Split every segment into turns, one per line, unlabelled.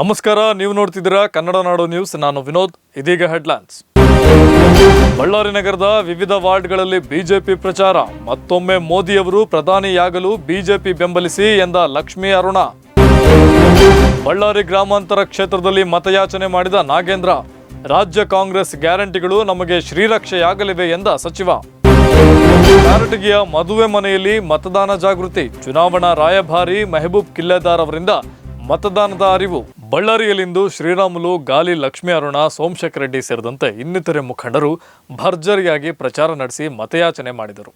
ನಮಸ್ಕಾರ, ನೀವು ನೋಡ್ತಿದ್ದೀರಾ ಕನ್ನಡ ನಾಡು ನ್ಯೂಸ್. ನಾನು ವಿನೋದ್, ಇದೀಗ ಹೆಡ್ಲೈನ್ಸ್. ಬಳ್ಳಾರಿ ನಗರದ ವಿವಿಧ ವಾರ್ಡ್ಗಳಲ್ಲಿ ಬಿಜೆಪಿ ಪ್ರಚಾರ. ಮತ್ತೊಮ್ಮೆ ಮೋದಿಯವರು ಪ್ರಧಾನಿಯಾಗಲು ಬಿಜೆಪಿ ಬೆಂಬಲಿಸಿ ಎಂದ ಲಕ್ಷ್ಮೀ ಅರುಣ. ಬಳ್ಳಾರಿ ಗ್ರಾಮಾಂತರ ಕ್ಷೇತ್ರದಲ್ಲಿ ಮತಯಾಚನೆ ಮಾಡಿದ ನಾಗೇಂದ್ರ. ರಾಜ್ಯ ಕಾಂಗ್ರೆಸ್ ಗ್ಯಾರಂಟಿಗಳು ನಮಗೆ ಶ್ರೀರಕ್ಷೆಯಾಗಲಿವೆ ಎಂದ ಸಚಿವ. ಕಾರಟಗಿಯ ಮದುವೆ ಮನೆಯಲ್ಲಿ ಮತದಾನ ಜಾಗೃತಿ. ಚುನಾವಣಾ ರಾಯಭಾರಿ ಮೆಹಬೂಬ್ ಕಿಲ್ಲೆದಾರ್ ಅವರಿಂದ ಮತದಾನದ ಅರಿವು. ಬಳ್ಳಾರಿಯಲ್ಲಿಂದು ಶ್ರೀರಾಮುಲು, ಗಾಲಿ ಲಕ್ಷ್ಮೀ ಅರುಣ, ಸೋಮಶೇಖರ ರೆಡ್ಡಿ ಸೇರಿದಂತೆ ಇನ್ನಿತರೆ ಮುಖಂಡರು ಭರ್ಜರಿಯಾಗಿ ಪ್ರಚಾರ ನಡೆಸಿ ಮತಯಾಚನೆ ಮಾಡಿದರು.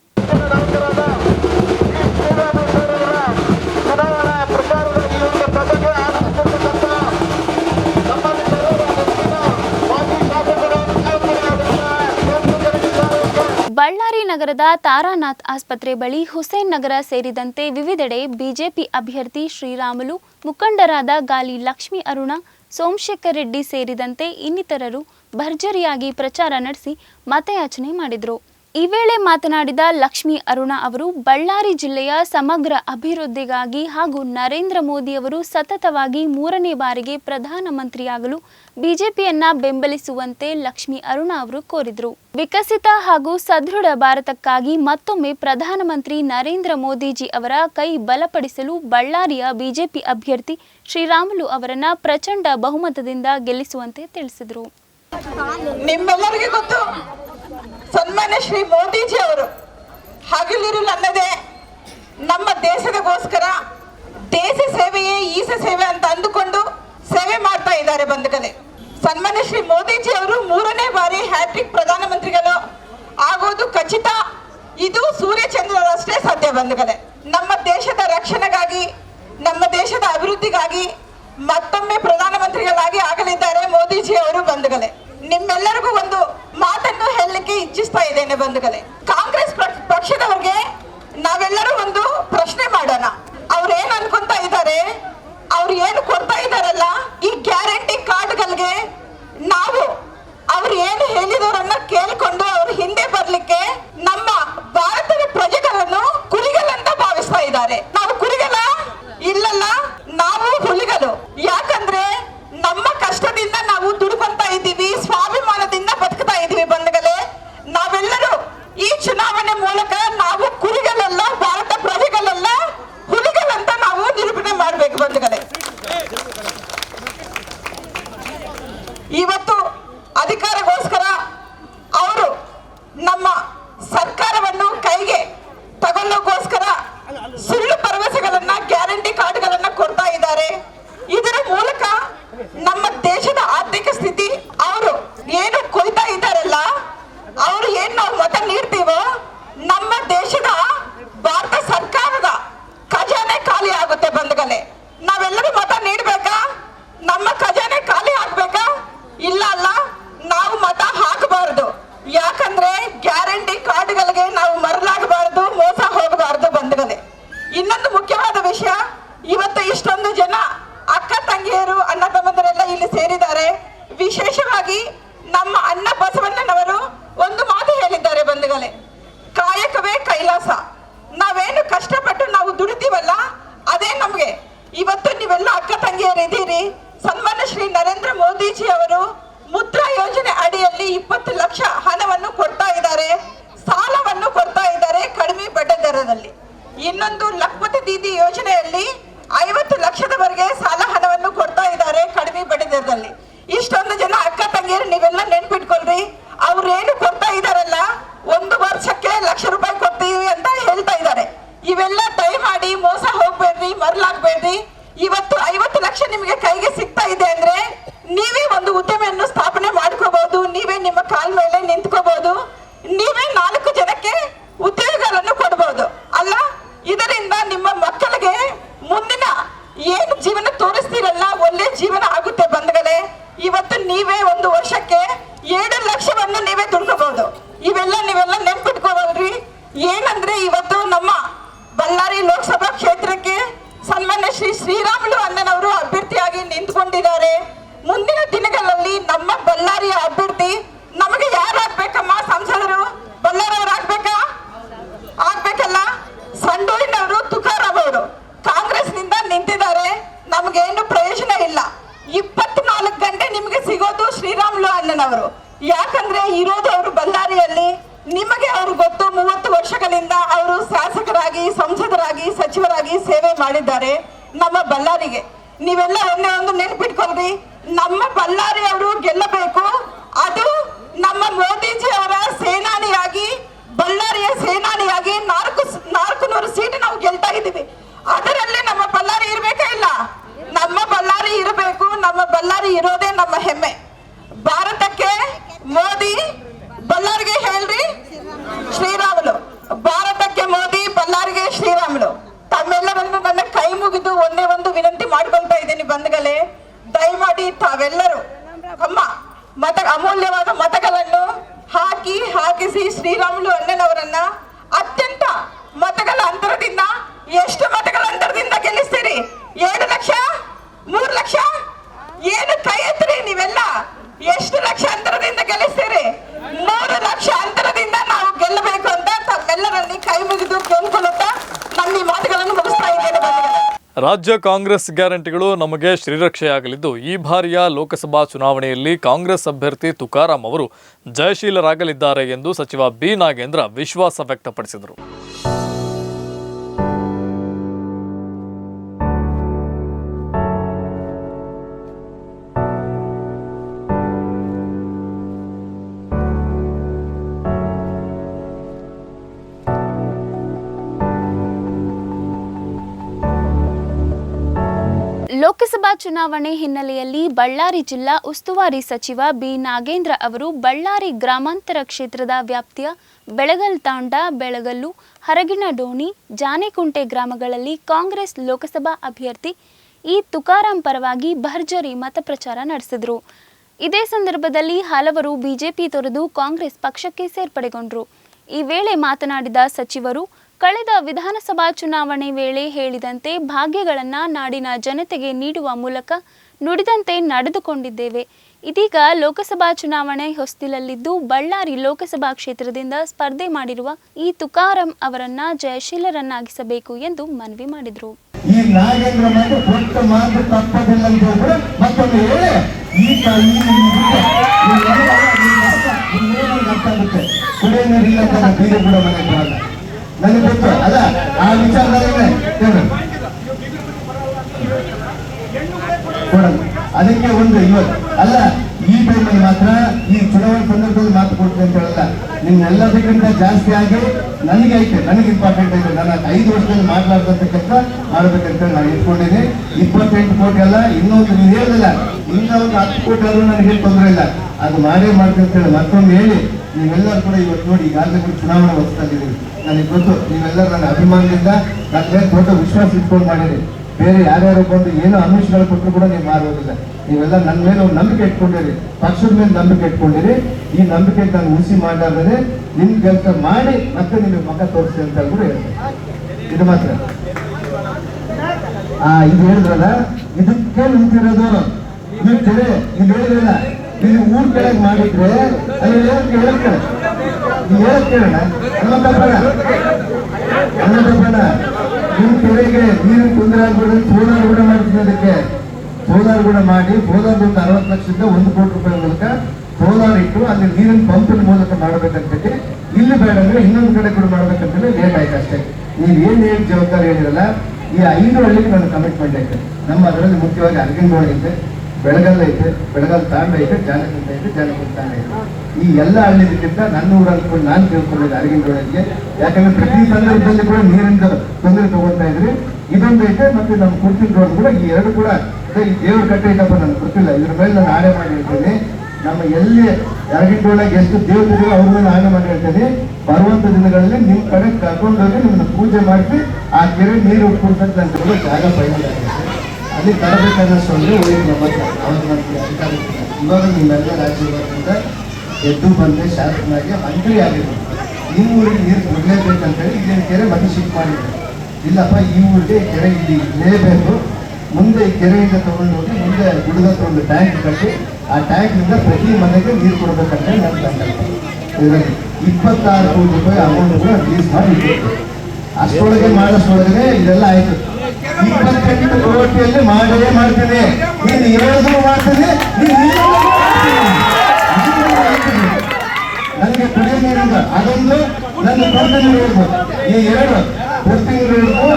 ನಗರದ ತಾರಾನಾಥ್ ಆಸ್ಪತ್ರೆ ಬಳಿ ಹುಸೇನ್ ನಗರ ಸೇರಿದಂತೆ ವಿವಿಧೆಡೆ ಬಿಜೆಪಿ ಅಭ್ಯರ್ಥಿ ಶ್ರೀರಾಮುಲು, ಮುಖಂಡರಾದ ಗಾಲಿ ಲಕ್ಷ್ಮೀ ಅರುಣ, ಸೋಮಶೇಖರ್ ರೆಡ್ಡಿ ಸೇರಿದಂತೆ ಇನ್ನಿತರರು ಭರ್ಜರಿಯಾಗಿ ಪ್ರಚಾರ ನಡೆಸಿ ಮತಯಾಚನೆ ಮಾಡಿದರು. ಈ ವೇಳೆ ಮಾತನಾಡಿದ ಲಕ್ಷ್ಮಿ ಅರುಣ ಅವರು, ಬಳ್ಳಾರಿ ಜಿಲ್ಲೆಯ ಸಮಗ್ರ ಅಭಿವೃದ್ಧಿಗಾಗಿ ಹಾಗೂ ನರೇಂದ್ರ ಮೋದಿ ಅವರು ಸತತವಾಗಿ ಮೂರನೇ ಬಾರಿಗೆ ಪ್ರಧಾನಮಂತ್ರಿಯಾಗಲು ಬಿಜೆಪಿಯನ್ನ ಬೆಂಬಲಿಸುವಂತೆ ಲಕ್ಷ್ಮಿ ಅರುಣ ಅವರು ಕೋರಿದರು. ವಿಕಸಿತ ಹಾಗೂ ಸದೃಢ ಭಾರತಕ್ಕಾಗಿ ಮತ್ತೊಮ್ಮೆ ಪ್ರಧಾನಮಂತ್ರಿ ನರೇಂದ್ರ ಮೋದಿಜಿ ಅವರ ಕೈ ಬಲಪಡಿಸಲು ಬಳ್ಳಾರಿಯ ಬಿಜೆಪಿ ಅಭ್ಯರ್ಥಿ ಶ್ರೀರಾಮುಲು ಅವರನ್ನ ಪ್ರಚಂಡ ಬಹುಮತದಿಂದ ಗೆಲ್ಲಿಸುವಂತೆ ತಿಳಿಸಿದರು.
ಸನ್ಮಾನ್ಯ ಶ್ರೀ ಮೋದಿಜಿ ಅವರು ಹಗಲಿರು ನನ್ನದೇ, ನಮ್ಮ ದೇಶದಗೋಸ್ಕರ ದೇಶ ಸೇವೆಯೇ ಈಸ ಸೇವೆ ಅಂತ ಅಂದುಕೊಂಡು ಸೇವೆ ಮಾಡ್ತಾ ಇದ್ದಾರೆ ಬಂಧುಗಳೇ. ಸನ್ಮಾನ್ಯ ಶ್ರೀ ಮೋದಿಜಿ ಅವರು ಮೂರನೇ ಬಾರಿ ಹ್ಯಾಟ್ರಿಕ್ ಪ್ರಧಾನಮಂತ್ರಿಗಳು ಆಗೋದು ಖಚಿತ. ಇದು ಸೂರ್ಯಚಂದ್ರರಷ್ಟೇ ಸಾಧ್ಯ ಬಂಧುಗಳೇ. ನಮ್ಮ ದೇಶದ ರಕ್ಷಣೆಗಾಗಿ, ನಮ್ಮ ದೇಶದ ಅಭಿವೃದ್ಧಿಗಾಗಿ ಮತ್ತೊಮ್ಮೆ ಪ್ರಧಾನಮಂತ್ರಿಗಳಾಗಿ ಆಗಲಿದ್ದಾರೆ ಮೋದಿಜಿ ಅವರು ಬಂಧುಗಳೇ. ನಿಮ್ಮೆಲ್ಲರಿಗೂ ಒಂದು ಮಾತನ್ನು ಹೇಳಲಿಕ್ಕೆ ಇಚ್ಛಿಸ್ತಾ ಇದ್ದೇನೆ ಬಂಧುಗಳೇ. ಕಾಂಗ್ರೆಸ್ ಪಕ್ಷ- ಪಕ್ಷದವ್ರಿಗೆ ನಾವೆಲ್ಲರೂ ಒಂದು ಪ್ರಶ್ನೆ ಮಾಡೋಣ. ಅವ್ರು ಏನ್ ಅನ್ಕೊಂತ ಇದ್ದಾರೆ? ಅವ್ರು ಏನು ಕೊಡ್ತಾ ಇದಾರಲ್ಲ ಈ ಗ್ಯಾರಂಟಿ ಕಾರ್ಡ್ಗಳಿಗೆ ನಾವು ಅವ್ರು ಏನು ಹೇಳಿದವರನ್ನ ಕೇಳಿಕೊಂಡು ಅವ್ರ ಹಿಂದೆ ಬರ್ಲಿಕ್ಕೆ ನಮ್ಮ ಭಾರತದ ಪ್ರಜೆಗಳನ್ನು ಕುರಿಗಳಂತ ಭಾವಿಸ್ತಾ ಇದ್ದಾರೆ ನಾವು ಕುರಿಗಳ ಇಲ್ಲಲ್ಲ ನಾವು ಹುಲಿಗಳು ಯಾಕಂದ್ರೆ ನಮ್ಮ ಕಷ್ಟದಿಂದ ನಾವು ದುಡ್ಕೊಂತ ಇದ್ದೀವಿ ಸ್ವಾಭಿಮಾನದಿಂದ ಬದುಕ್ತಾ ಇದ್ದೀವಿ ಬಂಧುಗಳೇ ನಾವೆಲ್ಲರೂ ಈ ಚುನಾವಣೆ ಮೂಲಕ ನಾವು ಕುರಿಗಳಲ್ಲ ಭಾರತ ಪ್ರಜೆಗಳಲ್ಲ ಹುಲಿಗಳಂತ ನಾವು ನಿರೂಪಣೆ ಮಾಡ್ಬೇಕು ಬಂಧುಗಳೇ ಇವತ್ತು ಅಧಿಕಾರಗೋಸ್ಕರ ಅವರು ನಮ್ಮ ಸರ್ಕಾರವನ್ನು ಕೈಗೆ ತಗೊಳ್ಳೋಗೋಸ್ಕರ ಸುಳ್ಳು ಭರವಸೆಗಳನ್ನ ಗ್ಯಾರಂಟಿ ಕಾರ್ಡ್ಗಳನ್ನ ಕೊಡ್ತಾ ಇದ್ದಾರೆ ಇದರ ಮೂಲಕ ನಮ್ಮ ದೇಶದ ಆರ್ಥಿಕ ಸ್ಥಿತಿ ಅವರು ಏನು ಕೊಯ್ತಾ ಇದ್ದಾರಲ್ಲ ಅವರು ಏನ್ ನಾವು ಮತ ನೀಡ್ತೀವೋ ನಮ್ಮ ದೇಶದ ಭಾರತ ಸರ್ಕಾರದ ಖಜಾನೆ ಖಾಲಿ ಆಗುತ್ತೆ ಬಂಧುಗಳೇ ನಾವೆಲ್ಲರೂ ಮತ ನೀಡ್ಬೇಕಾ ನಮ್ಮ ಖಜಾನೆ ಖಾಲಿ ಆಗ್ಬೇಕಾ ಇಲ್ಲ ಅಲ್ಲ ನಾವು ಮತ ಹಾಕಬಾರದು ಯಾಕಂದ್ರೆ ಗ್ಯಾರಂಟಿ ಕಾರ್ಡ್ಗಳಿಗೆ ನಾವು ಮರಲಾಗಬಾರದು ಮೋಸ ಹೋಗಬಾರದು ಬಂಧುಗಳೇ ಇನ್ನೊಂದು ಮುಖ್ಯವಾದ ವಿಷಯ ಇವತ್ತು ಇಷ್ಟೊಂದು ಜನ ಅಕ್ಕ ತಂಗಿಯರು ಅಣ್ಣ ತಮ್ಮಂದರೆಲ್ಲ ಇಲ್ಲಿ ಸೇರಿದ್ದಾರೆ ವಿಶೇಷವಾಗಿ ನಮ್ಮ ಅಣ್ಣ ಬಸವಣ್ಣನವರು ಒಂದು ಮಾತು ಹೇಳಿದ್ದಾರೆ ಬಂಧುಗಳೇ ಕಾಯಕವೇ ಕೈಲಾಸ ನಾವೇನು ಕಷ್ಟಪಟ್ಟು ನಾವು ದುಡಿತೀವಲ್ಲ ಅದೇ ನಮ್ಗೆ ಇವತ್ತು ನೀವೆಲ್ಲ ಅಕ್ಕ ತಂಗಿಯರು ಇದ್ದೀರಿ ಸನ್ಮಾನ್ಯ ಶ್ರೀ ನರೇಂದ್ರ ಮೋದಿಜಿ ಅವರು ಮುದ್ರಾ ಯೋಜನೆ ಅಡಿಯಲ್ಲಿ ಇಪ್ಪತ್ತು ಲಕ್ಷ ಹಣವನ್ನು ಕೊಡ್ತಾ ಇದ್ದಾರೆ ಸಾಲವನ್ನು ಕೊಡ್ತಾ ಇದ್ದಾರೆ ಕಡಿಮೆ ಬಡ್ಡಿ ದರದಲ್ಲಿ ಇನ್ನೊಂದು ಲಖಪತಿ ದೀದಿ ಯೋಜನೆಯಲ್ಲಿ ಅಂದ್ರೆ ಇವತ್ತು ನಮ್ಮ দেবে আধার
ರಾಜ್ಯ ಕಾಂಗ್ರೆಸ್ ಗ್ಯಾರಂಟಿಗಳು ನಮಗೆ ಶ್ರೀರಕ್ಷೆಯಾಗಲಿದ್ದು, ಈ ಬಾರಿಯ ಲೋಕಸಭಾ ಚುನಾವಣೆಯಲ್ಲಿ ಕಾಂಗ್ರೆಸ್ ಅಭ್ಯರ್ಥಿ ತುಕಾರಾಂ ಅವರು ಜಯಶೀಲರಾಗಲಿದ್ದಾರೆ ಎಂದು ಸಚಿವ ಬಿ ನಾಗೇಂದ್ರ ವಿಶ್ವಾಸ ವ್ಯಕ್ತಪಡಿಸಿದರು.
ಲೋಕಸಭಾ ಚುನಾವಣೆ ಹಿನ್ನೆಲೆಯಲ್ಲಿ ಬಳ್ಳಾರಿ ಜಿಲ್ಲಾ ಉಸ್ತುವಾರಿ ಸಚಿವ ಬಿ ನಾಗೇಂದ್ರ ಅವರು ಬಳ್ಳಾರಿ ಗ್ರಾಮಾಂತರ ಕ್ಷೇತ್ರದ ವ್ಯಾಪ್ತಿಯ ಬೆಳಗಲ್ ತಾಂಡ, ಬೆಳಗಲ್ಲು ಹರಗಿನಡೋಣಿ ಜಾನೆಕುಂಟೆ ಗ್ರಾಮಗಳಲ್ಲಿ ಕಾಂಗ್ರೆಸ್ ಲೋಕಸಭಾ ಅಭ್ಯರ್ಥಿ ಇ ತುಕಾರಾಂ ಪರವಾಗಿ ಭರ್ಜರಿ ಮತಪ್ರಚಾರ ನಡೆಸಿದರು. ಇದೇ ಸಂದರ್ಭದಲ್ಲಿ ಹಲವರು ಬಿಜೆಪಿ ತೊರೆದು ಕಾಂಗ್ರೆಸ್ ಪಕ್ಷಕ್ಕೆ ಸೇರ್ಪಡೆಗೊಂಡರು. ಈ ವೇಳೆ ಮಾತನಾಡಿದ ಸಚಿವರು ಕಳೆದ ವಿಧಾನಸಭಾ ಚುನಾವಣೆ ವೇಳೆ ಹೇಳಿದಂತೆ ಭಾಗ್ಯಗಳನ್ನ ನಾಡಿನ ಜನತೆಗೆ ನೀಡುವ ಮೂಲಕ ನುಡಿದಂತೆ ನಡೆದುಕೊಂಡಿದ್ದೇವೆ ಇದೀಗ ಲೋಕಸಭಾ ಚುನಾವಣೆ ಹೊಸ್ತಿಲಲ್ಲಿದ್ದು ಬಳ್ಳಾರಿ ಲೋಕಸಭಾ ಕ್ಷೇತ್ರದಿಂದ ಸ್ಪರ್ಧೆ ಮಾಡಿರುವ ಈ ತುಕಾರಂ ಅವರನ್ನ ಜಯಶೀಲರನ್ನಾಗಿಸಬೇಕು ಎಂದು ಮನವಿ ಮಾಡಿದರು
ಈ ನನಗೆ ಗೊತ್ತು, ಅಲ್ಲ, ಆ ವಿಚಾರದಲ್ಲೇ ಅದಕ್ಕೆ ಒಂದು ಇವತ್ತು. ಅಲ್ಲ, ಈ ಟೈಮಲ್ಲಿ ಮಾತ್ರ, ಈ ಚುನಾವಣೆ ಸಂದರ್ಭದಲ್ಲಿ ಮಾತು ಕೊಡ್ತೀನಿ ಅಂತ ಹೇಳಲ್ಲ. ನಿಮ್ಮೆಲ್ಲದಕ್ಕಿಂತ ಜಾಸ್ತಿ ಆಗಿ ನನಗೆ ಐತೆ, ನನಗೆ ಇಂಪಾರ್ಟೆಂಟ್ ಐತೆ. ನಾನು ಐದು ವರ್ಷದಲ್ಲಿ ಮಾಡಲಾರ್ದಂತ ಕೆಲಸ ಮಾಡ್ಬೇಕಂತ ಹೇಳಿ ನಾನು ಇಟ್ಕೊಂಡಿದ್ದೀನಿ. ಇಪ್ಪತ್ತೆಂಟು ಕೋಟಿ ಅಲ್ಲ, ಇನ್ನೊಂದು ನೀವು ಹೇಳಲ್ಲ. ಇನ್ನೊಂದು ಹತ್ತು ಕೋಟಿ ಆದರೂ ನನಗೆ ತೊಂದರೆ ಇಲ್ಲ. ಅದು ಮಾಡೇ ಮಾಡ್ತೀನಿ ಅಂತ ಹೇಳಿ ಮತ್ತೊಂದು ಹೇಳಿ, ನೀವೆಲ್ಲರೂ ಕೂಡ ಇವತ್ತು ನೋಡಿ, ಈಗಾಗಲೇ ಚುನಾವಣೆ ಹೊಸ್ತಾಗಿದ್ದೀವಿ ನನಗೆ ಗೊತ್ತು ನೀವೆಲ್ಲರೂ ನನ್ನ ಅಭಿಮಾನದಿಂದ ನನ್ನ ಮೇಲೆ ದೊಡ್ಡ ವಿಶ್ವಾಸ ಇಟ್ಕೊಂಡು ಮಾಡಿರಿ. ಬೇರೆ ಯಾರ್ಯಾರು ಬಂದು ಏನೋ ಅಮಿಷಗಳು ಕೊಟ್ಟರು ಕೂಡ ನೀವು ಮಾರೋದಿಲ್ಲ. ನೀವೆಲ್ಲ ನನ್ನ ಮೇಲೆ ಒಂದು ನಂಬಿಕೆ ಇಟ್ಕೊಂಡಿರಿ. ಪಕ್ಷದ ಮೇಲೆ ನಂಬಿಕೆ ಇಟ್ಕೊಂಡಿರಿ. ಈ ನಂಬಿಕೆ ನಾನು ಉಸಿ ಮಾಡಲಾರ್ದೇ ನಿಮ್ಮ ಕೆಲಸ ಮಾಡಿ ಮತ್ತೆ ನಿಮಗೆ ಮಗ ತೋರಿಸಿ ಅಂತ ಕೂಡ ಹೇಳ್ತೀನಿ ಇದು ಮಾತ್ರ. ಆ, ಇದು ಹೇಳಿದ್ರಲ್ಲ ಇದಕ್ಕೆ ನಿಂತಿರೋದು ಇದು ತೆರೆ ಇದು ಹೇಳಿದ್ರಲ್ಲ, ನೀವು ಊರ್ ಕೆಳಗೆ ಮಾಡಿದ್ರೆ, ಅಲ್ಲಿ ಹೇಳಕ್ ಹೇಳಕ್ ಕೇಳ ಕೇಳೋಣ ಹನುಮಂತ ಬೇಡ ಹನುಮಂತ ಬೇಡ ನಿಮ್ ಕೆರೆಗೆ ನೀರಿನ ತೊಂದರೆ ಆಗ್ಬಿಟ್ಟು ಸೋಲಾರ್ ಕೂಡ ಮಾಡ್ತೀನಿ ಅದಕ್ಕೆ ಸೋಲಾರ್ ಕೂಡ ಮಾಡಿ ಸೋಲಾರ್ ಒಂದು ಅರವತ್ತು ಲಕ್ಷದಿಂದ ಒಂದು ಕೋಟಿ ರೂಪಾಯಿ ಮೂಲಕ ಸೋಲಾರ್ ಇಟ್ಟು ಅಲ್ಲಿ ನೀರಿನ ಪಂಪಿನ ಮೂಲಕ ಮಾಡ್ಬೇಕಂತೇಳಿ ಇಲ್ಲಿ ಬೇಡ ಅಂದ್ರೆ ಇನ್ನೊಂದು ಕಡೆ ಕೂಡ ಮಾಡ್ಬೇಕಂತೇಳಿ ಲೇಟ್ ಆಯ್ತು ಅಷ್ಟೇ ಏನ್ ಹೇಳಿ ಜವಾಬ್ದಾರಿ ಹೇಳಿರಲ್ಲ ಈ ಐದು ಹಳ್ಳಿಗೆ ನನ್ನ ಕಮಿಟ್ಮೆಂಟ್ ಐತೆ ನಮ್ಮ ಅದರಲ್ಲಿ ಮುಖ್ಯವಾಗಿ ಅರ್ಗಿನಗೋಳ ಐತೆ ಬೆಳಗಲ್ ಐತೆ ಬೆಳಗಲ್ ತಾಂಡ ಐತೆ ಜಾನಕುಂಟ ಐತೆ ಜಾನಕುಂಟ ತಾಂಡ ಐತೆ ಈ ಎಲ್ಲ ಹಳ್ಳಿದಕ್ಕಿಂತ ನನ್ನ ಊರು ಅನ್ಕೊಂಡು ನಾನು ತಿಳ್ಕೊಂಡಿದ್ದೆ ಅರಗಿನಗೋಳಿಗೆ ಯಾಕಂದ್ರೆ ಪ್ರತಿ ಸಂದರ್ಭದಲ್ಲಿ ಕೂಡ ನೀರಿನ ತೊಂದರೆ ತಗೊಳ್ತಾ ಇದ್ರಿ. ಇದೊಂದು ಐತೆ ಮತ್ತೆ ನಮ್ಮ ಕುರ್ತಿನ ರೋಡ್ ಕೂಡ ಈ ಎರಡು ಕೂಡ ಈ ದೇವ್ರ ಕಟ್ಟೆ ಐತಪ್ಪ ನನಗೆ ಗೊತ್ತಿಲ್ಲ. ಇದ್ರ ಮೇಲೆ ನಾನು ಆಣೆ ಮಾಡಿ ಹೇಳ್ತೀನಿ. ನಮ್ಮ ಎಲ್ಲಿ ಎರಗಿಟ್ಟೊಳಗೆ ಎಷ್ಟು ದೇವತೆಗಳು ಅವ್ರ ಮೇಲೆ ಆಣೆ ಮಾಡಿ ಹೇಳ್ತೀನಿ. ಬರುವಂತ ದಿನಗಳಲ್ಲಿ ನಿಮ್ ಕಡೆ ಕರ್ಕೊಂಡೋಗಿ ನಿಮ್ಮನ್ನ ಪೂಜೆ ಮಾಡಿಸಿ ಆ ಕೆರೆ ನೀರು ನನ್ನ ಜಾಗ ಫೈನಲ್ ಅಲ್ಲಿ ತರಬೇಕಾದಷ್ಟು ಅಂದರೆ ಹೋಗಿ ನಮ್ಮ ಹತ್ರ ಅಧಿಕಾರ ಇವಾಗ ನಿಮ್ಮೆಲ್ಲ ರಾಜ್ಯದಿಂದ ಎದ್ದು ಬಂದೆ ಶಾಸಕನಾಗಿ ಮಂತ್ರಿ ಆಗಿದ್ರು ಈ ಊರಿಗೆ ನೀರು ಕೊಡಲೇಬೇಕಂತೇಳಿ ಇಲ್ಲಿನ ಕೆರೆ ಮತ್ತೆ ಶಿಫ್ಟ್ ಮಾಡಿದ್ರು ಇಲ್ಲಪ್ಪ, ಈ ಊರಿಗೆ ಕೆರೆ ಇಲ್ಲಿ ಇರಲೇಬೇಕು ಮುಂದೆ ಈ ಕೆರೆಯಿಂದ ತಗೊಂಡು ಹೋಗಿ ಮುಂದೆ ಗುಡದ ಒಂದು ಟ್ಯಾಂಕ್ ಕಟ್ಟಿ ಆ ಟ್ಯಾಂಕ್ನಿಂದ ಪ್ರತಿ ಮನೆಗೆ ನೀರು ಕೊಡ್ಬೇಕಂತ ಹೇಳಿ ನನ್ನ ಇಪ್ಪತ್ತಾರು ಕೋಟಿ ರೂಪಾಯಿ ಅಮೌಂಟ್ ಕೂಡ ರಿಲೀಸ್ ಮಾಡಿ ಅಷ್ಟೊಳಗೆ ಮಾಡೋಷ್ಟರೊಳಗೆ ಇದೆಲ್ಲ ಆಯ್ತು. ಇಪ್ಪತ್ತೆಂಟು ಕೋಟಿಯಲ್ಲಿ ಮಾಡೇ ಮಾಡ್ತೀನಿ ನೀನು ಹೇಳಿದ್ರು ಮಾಡ್ತದೆ.
ನನಗೆ ಕುಡಿಯೋ ನೀರಿಲ್ಲ ಅದೊಂದು ನನ್ನ ಕೊರತೆ ನೀರು ಈ ಎರಡು ಇರೋದು